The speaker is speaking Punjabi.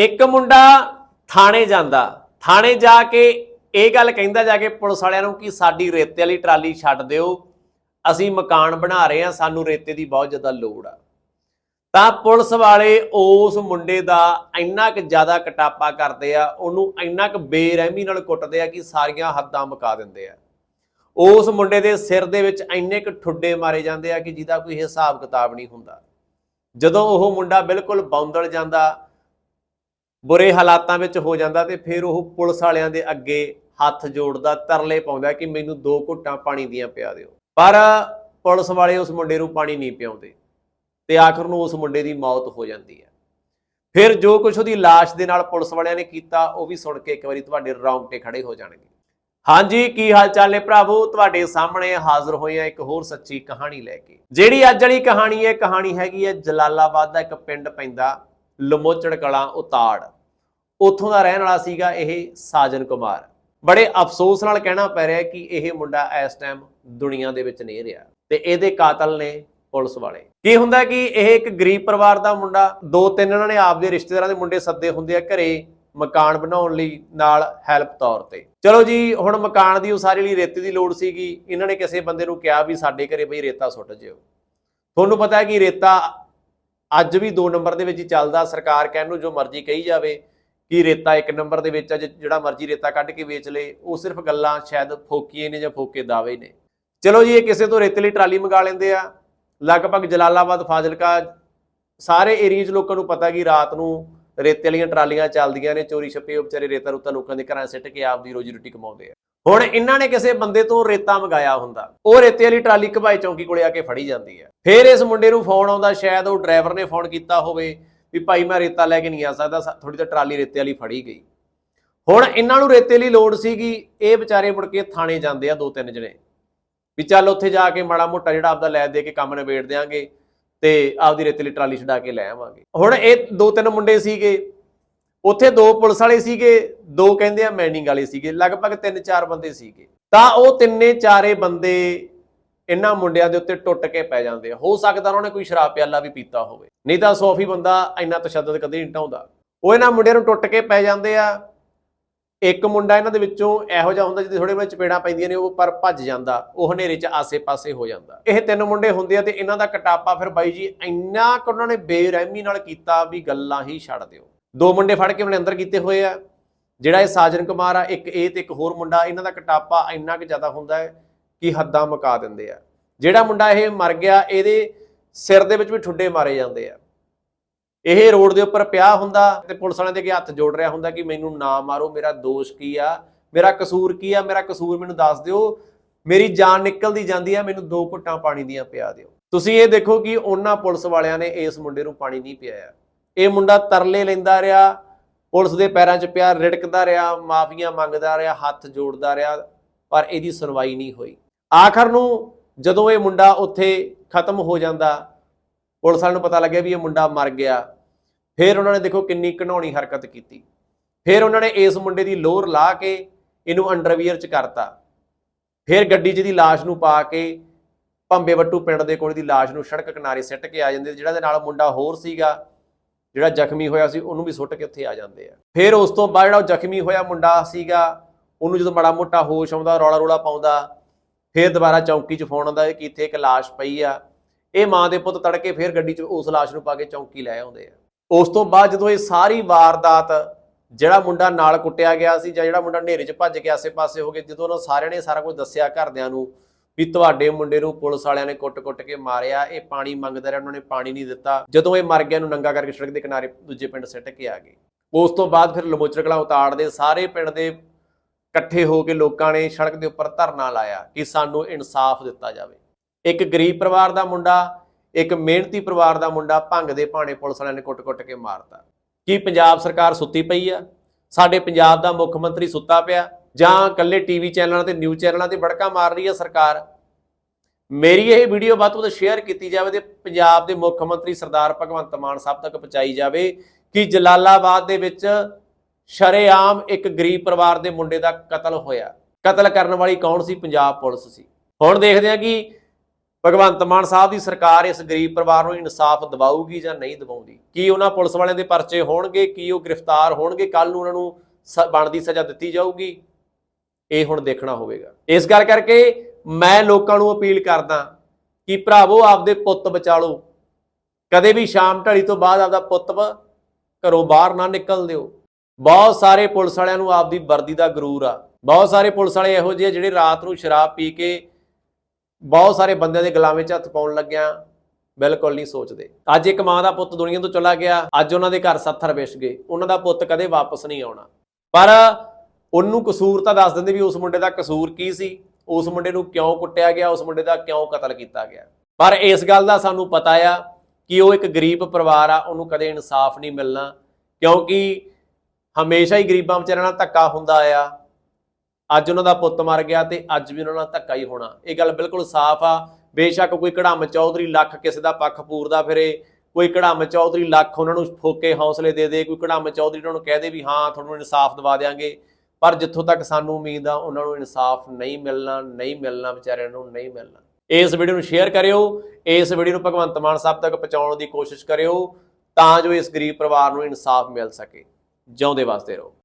ਇੱਕ ਮੁੰਡਾ ਥਾਣੇ ਜਾਂਦਾ। ਥਾਣੇ ਜਾ ਕੇ ਇਹ ਗੱਲ ਕਹਿੰਦਾ ਜਾ ਕੇ ਪੁਲਿਸ ਵਾਲਿਆਂ ਨੂੰ ਕਿ ਸਾਡੀ ਰੇਤੇ ਵਾਲੀ ਟਰਾਲੀ ਛੱਡ ਦਿਓ। ਅਸੀਂ ਮਕਾਨ ਬਣਾ ਰਹੇ ਹਾਂ, ਸਾਨੂੰ ਰੇਤੇ ਦੀ ਬਹੁਤ ਜ਼ਿਆਦਾ ਲੋੜ ਆ। ਤਾਂ ਪੁਲਿਸ ਵਾਲੇ ਉਸ ਮੁੰਡੇ ਦਾ ਇੰਨਾ ਕੁ ਜ਼ਿਆਦਾ ਕਟਾਪਾ ਕਰਦੇ ਆ, ਉਹਨੂੰ ਇੰਨਾ ਕੁ ਬੇਰਹਿਮੀ ਨਾਲ ਕੁੱਟਦੇ ਆ ਕਿ ਸਾਰੀਆਂ ਹੱਦਾਂ ਮੁਕਾ ਦਿੰਦੇ ਆ। ਉਸ ਮੁੰਡੇ ਦੇ ਸਿਰ ਦੇ ਵਿੱਚ ਇੰਨੇ ਕੁ ਠੁੱਡੇ ਮਾਰੇ ਜਾਂਦੇ ਆ ਕਿ ਜਿਹਦਾ ਕੋਈ ਹਿਸਾਬ ਕਿਤਾਬ ਨਹੀਂ ਹੁੰਦਾ। ਜਦੋਂ ਉਹ ਮੁੰਡਾ ਬਿਲਕੁਲ ਬੌਂਦਲ ਜਾਂਦਾ ਬੁਰੇ ਹਾਲਾਤਾਂ ਵਿੱਚ ਹੋ ਜਾਂਦਾ ਤੇ ਫਿਰ ਉਹ ਪੁਲਿਸ ਵਾਲਿਆਂ ਦੇ ਅੱਗੇ ਹੱਥ ਜੋੜਦਾ, ਤਰਲੇ ਪਾਉਂਦਾ ਕਿ ਮੈਨੂੰ ਦੋ ਘੁੱਟਾਂ ਪਾਣੀ ਦੀਆਂ ਪਿਆ ਦਿਓ। ਪਰ ਪੁਲਿਸ ਵਾਲੇ ਉਸ ਮੁੰਡੇ ਨੂੰ ਪਾਣੀ ਨਹੀਂ ਪਿਆਉਂਦੇ ਤੇ ਆਖਰ ਨੂੰ ਉਸ ਮੁੰਡੇ ਦੀ ਮੌਤ ਹੋ ਜਾਂਦੀ ਹੈ। ਫਿਰ ਜੋ ਕੁਝ ਉਹਦੀ ਲਾਸ਼ ਦੇ ਨਾਲ ਪੁਲਿਸ ਵਾਲਿਆਂ ਨੇ ਕੀਤਾ, ਉਹ ਵੀ ਸੁਣ ਕੇ ਇੱਕ ਵਾਰੀ ਤੁਹਾਡੇ ਰੌਂਗਟੇ ਖੜੇ ਹੋ ਜਾਣਗੇ। ਹਾਂਜੀ, ਕੀ ਹਾਲ ਚਾਲ ਨੇ ਭਰਾਵੋ? ਤੁਹਾਡੇ ਸਾਹਮਣੇ ਹਾਜ਼ਰ ਹੋਏ ਆ ਇੱਕ ਹੋਰ ਸੱਚੀ ਕਹਾਣੀ ਲੈ ਕੇ। ਜਿਹੜੀ ਅੱਜ ਵਾਲੀ ਕਹਾਣੀ ਹੈ, ਕਹਾਣੀ ਹੈਗੀ ਹੈ ਜਲਾਲਾਬਾਦ ਦਾ ਇੱਕ ਪਿੰਡ ਪੈਂਦਾ। ਲਮੋਚੜ ਕਲਾਂ ਉਤਾੜ। ਉੱਥੋਂ ਦਾ ਰਹਿਣ ਵਾਲਾ ਸੀਗਾ ਇਹ ਸਾਜਨ ਕੁਮਾਰ। ਬੜੇ ਅਫਸੋਸ ਨਾਲ ਕਹਿਣਾ ਪੈ ਰਿਹਾ ਕਿ ਇਹ ਮੁੰਡਾ ਇਸ ਟਾਈਮ ਦੁਨੀਆ ਦੇ ਵਿੱਚ ਨਹੀਂ ਰਿਹਾ ਤੇ ਇਹਦੇ ਕਾਤਲ ਨੇ ਪੁਲਿਸ ਵਾਲੇ। ਕੀ ਹੁੰਦਾ ਕਿ ਇਹ ਇੱਕ ਗਰੀਬ ਪਰਿਵਾਰ ਦਾ ਮੁੰਡਾ, ਦੋ ਤਿੰਨ ਇਹਨਾਂ ਨੇ ਆਪਦੇ ਰਿਸ਼ਤੇਦਾਰਾਂ ਦੇ ਮੁੰਡੇ ਸੱਦੇ ਹੁੰਦੇ ਆ ਘਰੇ ਮਕਾਨ ਬਣਾਉਣ ਲਈ ਨਾਲ ਹੈਲਪ ਤੌਰ ਤੇ। ਚਲੋ ਜੀ, ਹੁਣ ਮਕਾਨ ਦੀ ਉਸਾਰੀ ਲਈ ਰੇਤੇ ਦੀ ਲੋੜ ਸੀਗੀ। ਇਹਨਾਂ ਨੇ ਕਿਸੇ ਬੰਦੇ ਨੂੰ ਕਿਹਾ ਵੀ ਸਾਡੇ ਘਰੇ ਬਈ ਰੇਤਾ ਸੁੱਟ ਜਿਓ। ਤੁਹਾਨੂੰ ਪਤਾ ਹੈ ਕਿ ਰੇਤਾ ਅੱਜ ਵੀ 2 ਨੰਬਰ ਦੇ ਵਿੱਚ ਹੀ ਚੱਲਦਾ, ਸਰਕਾਰ ਕਹਿਣ ਨੂੰ ਜੋ ਮਰਜ਼ੀ ਕਹੀ ਜਾਵੇ ਕਿ ਰੇਤਾ ਇੱਕ ਨੰਬਰ ਦੇ ਵਿੱਚ ਆ ਜਿਹੜਾ ਮਰਜ਼ੀ ਰੇਤਾ ਕੱਢ ਕੇ ਵੇਚ ਲੇ, ਉਹ ਸਿਰਫ ਗੱਲਾਂ ਸ਼ਾਇਦ ਫੋਕੀਏ ਨੇ ਜਾਂ ਫੋਕੇ ਦਾਅਵੇ ਨੇ। ਚਲੋ ਜੀ, ਇਹ ਕਿਸੇ ਤੋਂ ਰੇਤੇ ਲਈ ਟਰਾਲੀ ਮੰਗਾ ਲੈਂਦੇ ਆ। ਲਗਭਗ ਜਲਾਲਾਬਾਦ, ਫਾਜ਼ਿਲਕਾ, ਸਾਰੇ ਏਰੀਆ 'ਚ ਲੋਕਾਂ ਨੂੰ ਪਤਾ ਕਿ ਰਾਤ ਨੂੰ ਰੇਤੇ ਵਾਲੀਆਂ ਟਰਾਲੀਆਂ ਚੱਲਦੀਆਂ ਨੇ ਚੋਰੀ ਛੱਪੇ ਵਿਚਾਰੇ ਰੇਤਾ ਰੁੱਤਾ ਲੋਕਾਂ ਦੇ ਘਰਾਂ ਸਿੱਟ ਕੇ ਆਪਦੀ ਰੋਜੀ ਰੋਟੀ ਕਮਾਉਂਦੇ ਆ। ਹੁਣ ਇਹਨਾਂ ਨੇ ਕਿਸੇ ਬੰਦੇ ਤੋਂ ਰੇਤਾ ਮੰਗਾਇਆ ਹੁੰਦਾ। ਉਹ ਰੇਤੇ ਵਾਲੀ ਟਰਾਲੀ ਘਬਾਈ ਚੌਂਕੀ ਕੋਲੇ ਆ ਕੇ ਫੜੀ ਜਾਂਦੀ ਹੈ। ਫਿਰ ਇਸ ਮੁੰਡੇ ਨੂੰ ਫੋਨ ਆਉਂਦਾ, ਸ਼ਾਇਦ ਉਹ ਡਰਾਈਵਰ ਨੇ ਫੋਨ ਕੀਤਾ ਹੋਵੇ ਵੀ ਭਾਈ ਮੈਂ ਰੇਤਾ ਲੈ ਕੇ ਨਹੀਂ ਆ ਸਕਦਾ ਥੋੜੀ ਤਾਂ ਟਰਾਲੀ ਰੇਤੇ ਵਾਲੀ ਫੜੀ ਗਈ। ਹੁਣ ਇਹਨਾਂ ਨੂੰ ਰੇਤੇ ਲਈ ਲੋੜ ਸੀਗੀ, ਇਹ ਵਿਚਾਰੇ ਮੁੜ ਕੇ ਥਾਣੇ ਜਾਂਦੇ ਆ ਦੋ ਤਿੰਨ ਜਣੇ। ਵੀ ਚੱਲ ਉੱਥੇ ਜਾ ਕੇ ਮਾੜਾ ਮੋਟਾ ਜਿਹੜਾ ਆਪਦਾ ਲੈ ਦੇ ਕੇ ਕੰਮ ਨਿਬੇੜ ਦਿਆਂਗੇ ਤੇ ਆਪਦੀ ਰੇਤੇ ਲਈ ਟਰਾਲੀ ਛਡਾ ਕੇ ਲੈ ਆਵਾਂਗੇ। ਹੁਣ ਇਹ ਦੋ ਤਿੰਨ ਮੁੰਡੇ ਸੀਗੇ ਉੱਥੇ ਦੋ ਪੁਲਿਸ ਵਾਲੇ ਸੀਗੇ, ਦੋ ਕਹਿੰਦੇ ਆ ਮੈਨਿੰਗ ਵਾਲੇ ਸੀਗੇ, ਲਗਭਗ ਤਿੰਨ ਚਾਰ ਬੰਦੇ ਸੀਗੇ। ਤਾਂ ਉਹ ਤਿੰਨੇ ਚਾਰੇ ਬੰਦੇ ਇਹਨਾਂ ਮੁੰਡਿਆਂ ਦੇ ਉੱਤੇ ਟੁੱਟ ਕੇ ਪੈ ਜਾਂਦੇ ਆ। ਹੋ ਸਕਦਾ ਉਹਨਾਂ ਨੇ ਕੋਈ ਸ਼ਰਾਬ ਪਿਆਲਾ ਵੀ ਪੀਤਾ ਹੋਵੇ। ਨਹੀਂ ਤਾਂ ਸੌਫੀ ਬੰਦਾ ਇੰਨਾ ਤਸ਼ੱਦਦ ਕਦੇ ਨਹੀਂ ਢਾਉਂਦਾ ਉਹ ਇਹਨਾਂ ਮੁੰਡਿਆਂ ਨੂੰ ਟੁੱਟ ਕੇ ਪੈ ਜਾਂਦੇ ਆ। ਇੱਕ ਮੁੰਡਾ ਇਹਨਾਂ ਦੇ ਵਿੱਚੋਂ ਇਹੋ ਜਿਹਾ ਹੁੰਦਾ ਜਿਹਦੇ ਥੋੜੇ ਬਹੁਤ ਚਪੇੜਾਂ ਪੈਂਦੀਆਂ ਨੇ, ਉਹ ਪਰ ਭੱਜ ਜਾਂਦਾ, ਉਹ ਹਨੇਰੇ 'ਚ ਆਸੇ-ਪਾਸੇ ਹੋ ਜਾਂਦਾ। ਇਹ ਤਿੰਨ ਮੁੰਡੇ ਹੁੰਦੇ ਆ ਤੇ ਇਹਨਾਂ ਦਾ ਕਟਾਪਾ ਫਿਰ ਬਾਈ ਜੀ ਇੰਨਾ ਕੁ ਉਹਨਾਂ ਨੇ ਬੇਰਹਿਮੀ ਨਾਲ ਕੀਤਾ ਵੀ ਗੱਲਾਂ ਹੀ ਛੱਡ ਦਿਓ। ਦੋ ਮੁੰਡੇ ਫੜ ਕੇ ਉਹਨੇ ਅੰਦਰ ਕੀਤੇ ਹੋਏ ਆ। ਜਿਹੜਾ ਇਹ ਸਾਜਨ ਕੁਮਾਰ ਆ, ਇੱਕ ਇਹ ਤੇ ਇੱਕ ਹੋਰ ਮੁੰਡਾ, ਇਹਨਾਂ ਦਾ ਕਟਾਪਾ ਇੰਨਾ ਕੁ ਜ਼ਿਆਦਾ ਹੁੰਦਾ ਹੈ ਕਿ ਹੱਦਾਂ ਮੁਕਾ ਦਿੰਦੇ ਆ। ਜਿਹੜਾ ਮੁੰਡਾ ਇਹ ਮਰ ਗਿਆ, ਇਹਦੇ ਸਿਰ ਦੇ ਵਿੱਚ ਵੀ ਠੁੱਡੇ ਮਾਰੇ ਜਾਂਦੇ ਆ। ਇਹ ਰੋਡ ਦੇ ਉੱਪਰ ਪਿਆ ਹੁੰਦਾ ਤੇ ਪੁਲਿਸ ਵਾਲਿਆਂ ਦੇ ਅੱਗੇ ਹੱਥ ਜੋੜ ਰਿਹਾ ਹੁੰਦਾ ਕਿ ਮੈਨੂੰ ਨਾ ਮਾਰੋ, ਮੇਰਾ ਦੋਸ਼ ਕੀ ਆ? ਮੇਰਾ ਕਸੂਰ ਕੀ ਆ? ਮੇਰਾ ਕਸੂਰ ਮੈਨੂੰ ਦੱਸ ਦਿਓ। ਮੇਰੀ ਜਾਨ ਨਿਕਲਦੀ ਜਾਂਦੀ ਆ, ਮੈਨੂੰ ਦੋ ਘੁੱਟਾਂ ਪਾਣੀ ਦੀਆਂ ਪਿਆ ਦਿਓ। ਤੁਸੀਂ ਇਹ ਦੇਖੋ ਕਿ ਉਹਨਾਂ ਪੁਲਿਸ ਵਾਲਿਆਂ ਨੇ ਇਸ ਮੁੰਡੇ ਨੂੰ ਪਾਣੀ ਨਹੀਂ ਪਿਆਇਆ। ਇਹ ਮੁੰਡਾ ਤਰਲੇ ਲੈਂਦਾ ਰਿਹਾ, ਪੁਲਿਸ ਦੇ ਪੈਰਾਂ 'ਚ ਪਿਆ, ਰਿੜਕਦਾ ਰਿਹਾ, ਮਾਫੀਆਂ ਮੰਗਦਾ ਰਿਹਾ, ਹੱਥ ਜੋੜਦਾ ਰਿਹਾ, ਪਰ ਇਹਦੀ ਸੁਣਵਾਈ ਨਹੀਂ ਹੋਈ। ਆਖਰ ਨੂੰ ਜਦੋਂ ਇਹ ਮੁੰਡਾ ਉੱਥੇ ਖਤਮ ਹੋ ਜਾਂਦਾ, ਪੁਲਿਸ ਵਾਲਿਆਂ ਨੂੰ ਪਤਾ ਲੱਗਿਆ ਵੀ ਇਹ ਮੁੰਡਾ ਮਰ ਗਿਆ। ਫਿਰ ਉਹਨਾਂ ਨੇ ਦੇਖੋ ਕਿੰਨੀ ਘਣਾਉਣੀ ਹਰਕਤ ਕੀਤੀ। ਫਿਰ ਉਹਨਾਂ ਨੇ ਇਸ ਮੁੰਡੇ ਦੀ ਲੋਰ ਲਾ ਕੇ ਇਹਨੂੰ ਅੰਡਰਵੀਅਰ 'ਚ ਕਰਤਾ। ਫਿਰ ਗੱਡੀ 'ਚ ਦੀ ਲਾਸ਼ ਨੂੰ ਪਾ ਕੇ ਭੰਬੇ ਵੱਟੂ ਪਿੰਡ ਦੇ ਕੋਲ ਦੀ ਲਾਸ਼ ਨੂੰ ਸੜਕ ਕਿਨਾਰੇ ਸਿੱਟ ਕੇ ਆ ਜਾਂਦੇ ਜਿਹੜਾ ਦੇ ਨਾਲ ਮੁੰਡਾ ਹੋਰ ਸੀਗਾ। ਜਿਹੜਾ ਜ਼ਖਮੀ ਹੋਇਆ ਸੀ, ਉਹਨੂੰ ਵੀ ਸੁੱਟ ਕੇ ਉੱਥੇ ਆ ਜਾਂਦੇ ਆ। ਫਿਰ ਉਸ ਤੋਂ ਬਾਅਦ ਜਿਹੜਾ ਉਹ ਜ਼ਖਮੀ ਹੋਇਆ ਮੁੰਡਾ ਸੀਗਾ, ਉਹਨੂੰ ਜਦੋਂ ਮਾੜਾ ਮੋਟਾ ਹੋਸ਼ ਆਉਂਦਾ, ਰੌਲਾ ਰੌਲਾ ਪਾਉਂਦਾ, ਫਿਰ ਦੁਬਾਰਾ ਚੌਂਕੀ 'ਚ ਫੋਨ ਆਉਂਦਾ ਕਿ ਇੱਥੇ ਇੱਕ ਲਾਸ਼ ਪਈ ਆ। ਇਹ ਮਾਂ ਦੇ ਪੁੱਤ ਤੜਕੇ ਫਿਰ ਗੱਡੀ 'ਚ ਉਸ ਲਾਸ਼ ਨੂੰ ਪਾ ਕੇ ਚੌਂਕੀ ਲੈ ਆਉਂਦੇ ਆ। ਉਸ ਤੋਂ ਬਾਅਦ ਜਦੋਂ ਇਹ ਸਾਰੀ ਵਾਰਦਾਤ ਜਿਹੜਾ ਮੁੰਡਾ ਨਾਲ ਕੁੱਟਿਆ ਗਿਆ ਸੀ ਜਾਂ ਜਿਹੜਾ ਮੁੰਡਾ ਹਨੇਰੇ 'ਚ ਭੱਜ ਕੇ ਆਸੇ-ਪਾਸੇ ਹੋ ਗਏ, ਜਦੋਂ ਉਹਨਾਂ ਸਾਰਿਆਂ ਨੇ ਸਾਰਾ ਕੁਝ ਦੱਸਿਆ ਘਰਦਿਆਂ ਨੂੰ ਵੀ ਤੁਹਾਡੇ ਮੁੰਡੇ ਨੂੰ ਪੁਲਿਸ ਵਾਲਿਆਂ ਨੇ ਕੁੱਟ-ਕੁੱਟ ਕੇ ਮਾਰਿਆ, ਇਹ ਪਾਣੀ ਮੰਗਦਾ ਰਿਹਾ, ਉਹਨਾਂ ਨੇ ਪਾਣੀ ਨਹੀਂ ਦਿੱਤਾ। ਜਦੋਂ ਇਹ ਮਰ ਗਿਆ ਨੂੰ ਨੰਗਾ ਕਰਕੇ ਸੜਕ ਦੇ ਕਿਨਾਰੇ ਦੂਜੇ ਪਿੰਡ ਸਿੱਟ ਕੇ ਆ ਗਏ। ਉਸ ਤੋਂ ਬਾਅਦ ਫਿਰ ਲਮੋਚਰ ਕਲਾਂ ਉਤਾੜ ਸਾਰੇ ਪਿੰਡ ਦੇ ਇਕੱਠੇ ਹੋ ਕੇ ਲੋਕਾਂ ਨੇ ਸੜਕ ਦੇ ਉੱਪਰ ਧਰਨਾ ਲਾਇਆ ਕਿ ਸਾਨੂੰ ਇਨਸਾਫ ਦਿੱਤਾ ਜਾਵੇ। ਇੱਕ ਗਰੀਬ ਪਰਿਵਾਰ ਦਾ ਮੁੰਡਾ, ਇੱਕ ਮਿਹਨਤੀ ਪਰਿਵਾਰ ਦਾ ਮੁੰਡਾ ਭੰਗ ਦੇ ਭਾਣੇ ਪੁਲਿਸ ਵਾਲਿਆਂ ਨੇ ਕੁੱਟ-ਕੁੱਟ ਕੇ ਮਾਰਤਾ। ਕੀ ਪੰਜਾਬ ਸਰਕਾਰ ਸੁੱਤੀ ਪਈ ਆ? ਸਾਡੇ ਪੰਜਾਬ ਦਾ ਮੁੱਖ ਮੰਤਰੀ ਸੁੱਤਾ ਪਿਆ। ਜਾਂ ਇਕੱਲੇ ਟੀਵੀ ਚੈਨਲਾਂ ਤੇ ਨਿਊਜ਼ ਚੈਨਲਾਂ ਤੇ ਬੜਕਾ ਮਾਰ ਰਹੀ ਹੈ ਸਰਕਾਰ। ਮੇਰੀ ਇਹ ਵੀਡੀਓ ਵੱਧ ਤੋਂ ਵੱਧ ਸ਼ੇਅਰ ਕੀਤੀ ਜਾਵੇ ਤੇ ਪੰਜਾਬ ਦੇ ਮੁੱਖ ਮੰਤਰੀ ਸਰਦਾਰ ਭਗਵੰਤ ਮਾਨ ਸਾਹਿਬ ਤੱਕ ਪਹੁੰਚਾਈ ਜਾਵੇ ਕਿ ਜਲਾਲਾਬਾਦ ਦੇ ਵਿੱਚ ਸ਼ਰੇਆਮ ਇੱਕ ਗਰੀਬ ਪਰਿਵਾਰ ਦੇ ਮੁੰਡੇ ਦਾ ਕਤਲ ਹੋਇਆ। ਕਤਲ ਕਰਨ ਵਾਲੀ ਕੌਣ ਸੀ? ਪੰਜਾਬ ਪੁਲਿਸ ਸੀ। ਹੁਣ ਦੇਖਦੇ ਹਾਂ ਕਿ ਭਗਵੰਤ ਮਾਨ ਸਾਹਿਬ ਦੀ ਸਰਕਾਰ ਇਸ ਗਰੀਬ ਪਰਿਵਾਰ ਨੂੰ ਇਨਸਾਫ ਦਿਵਾਊਗੀ ਜਾਂ ਨਹੀਂ ਦਿਵਾਉਂਦੀ। ਕੀ ਉਹਨਾਂ ਪੁਲਿਸ ਵਾਲਿਆਂ ਦੇ ਪਰਚੇ ਹੋਣਗੇ? ਕੀ ਉਹ ਗ੍ਰਿਫਤਾਰ ਹੋਣਗੇ? ਕੱਲ ਨੂੰ ਉਹਨਾਂ ਨੂੰ ਸ- ਬਣਦੀ ਸਜ਼ਾ ਦਿੱਤੀ ਜਾਊਗੀ? ਇਹ ਹੁਣ ਦੇਖਣਾ ਹੋਵੇਗਾ। ਇਸ ਗੱਲ ਕਰਕੇ ਮੈਂ ਲੋਕਾਂ ਨੂੰ ਅਪੀਲ ਕਰਦਾ ਕਿ ਭਰਾਵੋ, ਆਪਦੇ ਪੁੱਤ ਬਚਾ ਲਓ ਕਦੇ ਵੀ ਸ਼ਾਮ ਢਲੀ ਤੋਂ ਬਾਅਦ ਆਪਦਾ ਪੁੱਤ ਘਰੋਂ ਬਾਹਰ ਨਾ ਨਿਕਲ ਦਿਓ। ਬਹੁਤ ਸਾਰੇ ਪੁਲਿਸ ਵਾਲਿਆਂ ਨੂੰ ਆਪਦੀ ਵਰਦੀ ਦਾ ਗਰੂਰ ਆ। ਬਹੁਤ ਸਾਰੇ ਪੁਲਿਸ ਵਾਲੇ ਇਹੋ ਜਿਹੇ ਆ ਜਿਹੜੇ ਰਾਤ ਨੂੰ ਸ਼ਰਾਬ ਪੀ ਕੇ ਬਹੁਤ ਸਾਰੇ ਬੰਦਿਆਂ ਦੇ ਗੁਲਾਮੇ 'ਚ ਹੱਥ ਪਾਉਣ ਲੱਗਿਆ। ਬਿਲਕੁਲ ਨਹੀਂ ਸੋਚਦੇ। ਅੱਜ ਇੱਕ ਮਾਂ ਦਾ ਪੁੱਤ ਦੁਨੀਆ ਤੋਂ ਚਲਾ ਗਿਆ। ਅੱਜ ਉਹਨਾਂ ਦੇ ਘਰ ਸੱਥਰ ਵਿਛ ਗਏ। ਉਹਨਾਂ ਦਾ ਪੁੱਤ ਕਦੇ ਵਾਪਸ ਨਹੀਂ ਆਉਣਾ। ਪਰ ਉਹਨੂੰ ਕਸੂਰ ਤਾਂ ਦੱਸ ਦਿੰਦੇ ਵੀ ਉਸ ਮੁੰਡੇ ਦਾ ਕਸੂਰ ਕੀ ਸੀ, ਉਸ ਮੁੰਡੇ ਨੂੰ ਕਿਉਂ ਕੁੱਟਿਆ ਗਿਆ, ਉਸ ਮੁੰਡੇ ਦਾ ਕਿਉਂ ਕਤਲ ਕੀਤਾ ਗਿਆ। ਪਰ ਇਸ ਗੱਲ ਦਾ ਸਾਨੂੰ ਪਤਾ ਆ ਕਿ ਉਹ ਇੱਕ ਗਰੀਬ ਪਰਿਵਾਰ ਆ, ਉਹਨੂੰ ਕਦੇ ਇਨਸਾਫ ਨਹੀਂ ਮਿਲਣਾ, ਕਿਉਂਕਿ ਹਮੇਸ਼ਾ ਹੀ ਗਰੀਬਾਂ ਵਿਚਾਰਿਆਂ ਨਾਲ ਧੱਕਾ ਹੁੰਦਾ ਆ। ਅੱਜ ਉਹਨਾਂ ਦਾ ਪੁੱਤ ਮਰ ਗਿਆ ਤੇ ਅੱਜ ਵੀ ਉਹਨਾਂ ਨਾਲ ਧੱਕਾ ਹੀ ਹੋਣਾ। ਇਹ ਗੱਲ ਬਿਲਕੁਲ ਸਾਫ਼ ਆ। ਬੇਸ਼ੱਕ ਕੋਈ ਕੜਾਮ ਚੌਧਰੀ ਲੱਖ ਕਿਸੇ ਦਾ ਪੱਖ ਪੂਰਦਾ ਫਿਰੇ, ਕੋਈ ਕੜਾਮ ਚੌਧਰੀ ਲੱਖ ਉਹਨਾਂ ਨੂੰ ਫੋਕੇ ਹੌਸਲੇ ਦੇ ਦੇ, ਕੋਈ ਕੜਾਮ ਚੌਧਰੀ ਉਹਨਾਂ ਨੂੰ ਕਹਿ ਦੇ ਵੀ ਹਾਂ, ਤੁਹਾਨੂੰ ਇਨਸਾਫ ਦਿਵਾ ਦੇਾਂਗੇ ਪਰ ਜਿੱਥੋਂ ਤੱਕ ਸਾਨੂੰ ਉਮੀਦ ਆ, ਉਹਨਾਂ ਨੂੰ ਇਨਸਾਫ ਨਹੀਂ ਮਿਲਣਾ ਨਹੀਂ ਮਿਲਣਾ ਵਿਚਾਰਿਆਂ ਨੂੰ, ਨਹੀਂ ਮਿਲਣਾ। ਇਸ ਵੀਡੀਓ ਨੂੰ ਸ਼ੇਅਰ ਕਰਿਓ, ਇਸ ਵੀਡੀਓ ਨੂੰ ਭਗਵੰਤ ਮਾਨ ਸਾਹਿਬ ਤੱਕ ਪਹੁੰਚਾਉਣ ਦੀ ਕੋਸ਼ਿਸ਼ ਕਰਿਓ, ਤਾਂ ਜੋ ਇਸ ਗਰੀਬ ਪਰਿਵਾਰ ਨੂੰ ਇਨਸਾਫ ਮਿਲ ਸਕੇ। ਜਿਉਂਦੇ ਵਾਸਤੇ ਰਹੋ।